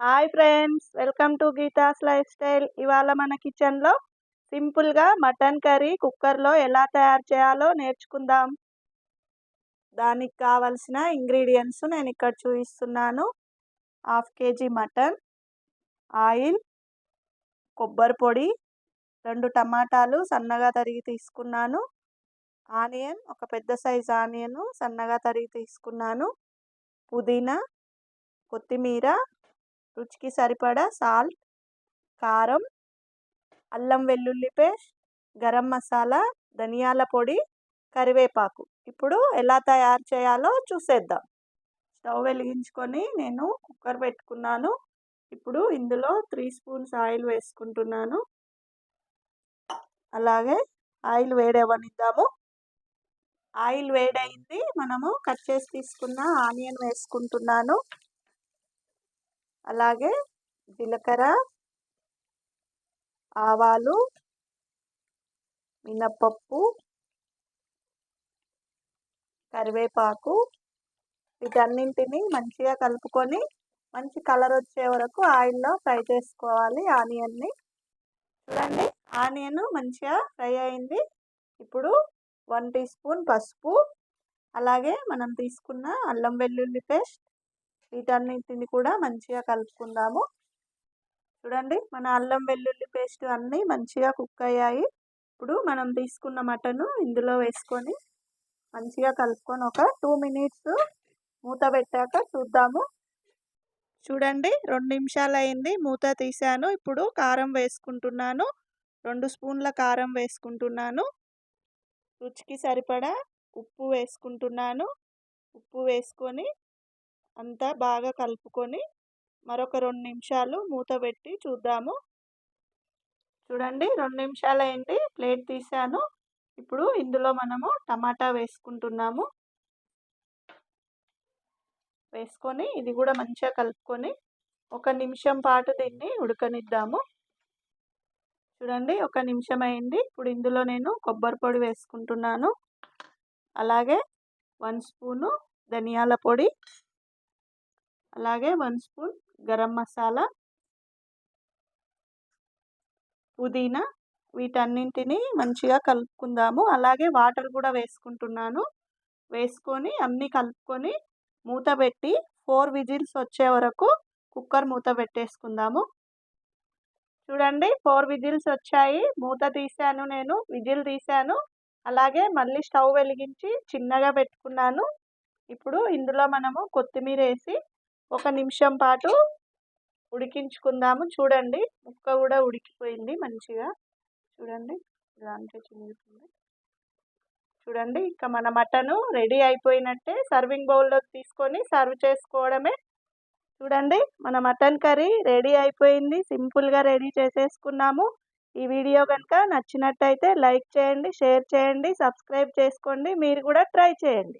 Hi friends welcome to Geetha's lifestyle. ఇవాళ మన కిచెన్లో సింపుల్గా మటన్ కర్రీ కుక్కర్లో ఎలా తయారు చేయాలో నేర్చుకుందాం. దానికి కావలసిన ఇంగ్రీడియంట్స్ నేను ఇక్కడ చూపిస్తున్నాను. హాఫ్ కేజీ మటన్ ఆయిల్ కొబ్బరి పొడి రెండు టమాటాలు సన్నగా తరిగి తీసుకున్నాను. ఆనియన్ ఒక పెద్ద సైజ్ ఆనియన్ సన్నగా తరిగి తీసుకున్నాను. పుదీనా కొత్తిమీర రుచికి సరిపడా సాల్ట్ కారం అల్లం వెల్లుల్లి పేస్ట్ గరం మసాలా ధనియాల పొడి కరివేపాకు. ఇప్పుడు ఎలా తయారు చేయాలో చూసేద్దాం. స్టవ్ వెలిగించుకొని నేను కుక్కర్ పెట్టుకున్నాను. ఇప్పుడు ఇందులో త్రీ స్పూన్స్ ఆయిల్ వేసుకుంటున్నాను. అలాగే ఆయిల్ వేడవనిద్దాము ఆయిల్ వేడైంది మనము కట్ చేసి తీసుకున్న ఆనియన్ వేసుకుంటున్నాను. అలాగే జీలకర్ర ఆవాలు మినప్పప్పు కరివేపాకు వీటన్నింటినీ మంచిగా కలుపుకొని మంచి కలర్ వచ్చే వరకు ఆయిల్లో ఫ్రై చేసుకోవాలి ఆనియన్ని. చూడండి ఆనియన్ మంచిగా ఫ్రై అయింది. ఇప్పుడు వన్ టీ స్పూన్ పసుపు అలాగే మనం తీసుకున్న అల్లం వెల్లుల్లి పేస్ట్ వీటన్నిటిని కూడా మంచిగా కలుపుకుందాము. చూడండి మన అల్లం వెల్లుల్లి పేస్ట్ అన్నీ మంచిగా కుక్ అయ్యాయి. ఇప్పుడు మనం తీసుకున్న మటను ఇందులో వేసుకొని మంచిగా కలుపుకొని ఒక టూ మినిట్స్ మూత పెట్టాక చూద్దాము. చూడండి రెండు నిమిషాలు అయింది మూత తీసాను ఇప్పుడు కారం వేసుకుంటున్నాను. రెండు స్పూన్ల కారం వేసుకుంటున్నాను. రుచికి సరిపడా ఉప్పు వేసుకుంటున్నాను. ఉప్పు వేసుకొని అంతా బాగా కలుపుకొని మరొక రెండు నిమిషాలు మూత పెట్టి చూద్దాము. చూడండి రెండు నిమిషాలు అయింది. ప్లేట్ తీసాను. ఇప్పుడు ఇందులో మనము టమాటా వేసుకుంటున్నాము. వేసుకొని ఇది కూడా మంచిగా కలుపుకొని ఒక నిమిషం పాటు దీన్ని ఉడకనిద్దాము. చూడండి ఒక నిమిషం అయింది. ఇప్పుడు ఇందులో నేను కొబ్బరి పొడి వేసుకుంటున్నాను. అలాగే వన్ స్పూను ధనియాల పొడి అలాగే వన్ స్పూన్ గరం మసాలా పుదీనా వీటన్నింటినీ మంచిగా కలుపుకుందాము. అలాగే వాటర్ కూడా వేసుకుంటున్నాను. వేసుకొని అన్నీ కలుపుకొని మూత పెట్టి ఫోర్ విజిల్స్ వచ్చే వరకు కుక్కర్ మూత పెట్టేసుకుందాము. చూడండి ఫోర్ విజిల్స్ వచ్చాయి. మూత తీసాను నేను విజిల్ తీసాను అలాగే మళ్ళీ స్టవ్ వెలిగించి చిన్నగా పెట్టుకున్నాను. ఇప్పుడు ఇందులో మనము కొత్తిమీర వేసి ఒక నిమిషం పాటు ఉడికించుకుందాము. చూడండి ముక్క కూడా ఉడికిపోయింది మంచిగా. చూడండి దాంట్లో చిన్నది చూడండి ఇక మన మటను రెడీ అయిపోయినట్టే సర్వింగ్ బౌల్లో తీసుకొని సర్వ్ చేసుకోవడమే. చూడండి మన మటన్ కర్రీ రెడీ అయిపోయింది. సింపుల్గా రెడీ చేసేసుకున్నాము. ఈ వీడియో కనుక నచ్చినట్టయితే లైక్ చేయండి షేర్ చేయండి సబ్స్క్రైబ్ చేసుకోండి. మీరు కూడా ట్రై చేయండి.